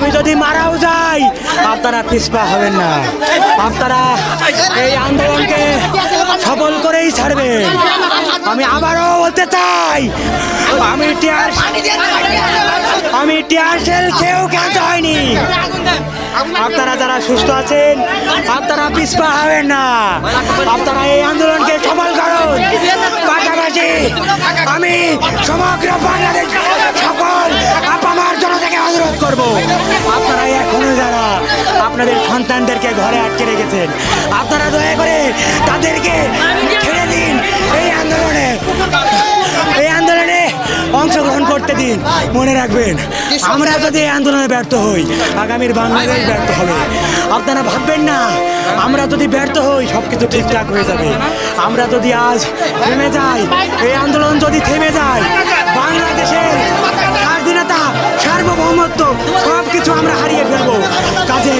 আমি যদি মারাও যাই, আপনারা পিছপা হবেন না। আপনারা এই আন্দোলনকে সফল করেই ছাড়বেন। আমি আবারও বলতে চাই, আমি টিয়ার আমি টিয়ার সেল কেউ কেন হয়নি। আপনারা যারা সুস্থ আছেন, আপনারা পিছপা হবেন না। আপনারা এই আন্দোলনকে সফল করুন। পাশাপাশি আমি সমগ্র আপনারা এখনও যারা আপনাদের সন্তানদেরকে ঘরে আটকে রেখেছেন, আপনারা দয়া করে তাদেরকে ছেড়ে দিন। এই আন্দোলনে এই আন্দোলনে অংশগ্রহণ করতে দিন। মনে রাখবেন, আমরা যদি এই আন্দোলনে ব্যর্থ হই, আগামীর বাংলাদেশ ব্যর্থ হবে। আপনারা ভাববেন না, আমরা যদি ব্যর্থ হই সব কিছু ঠিকঠাক হয়ে যাবে। আমরা যদি আজ থেমে যাই, এই আন্দোলন যদি থেমে সার্বভৌমত্ব সব কিছু আমরা হারিয়ে ফেলব। কাজে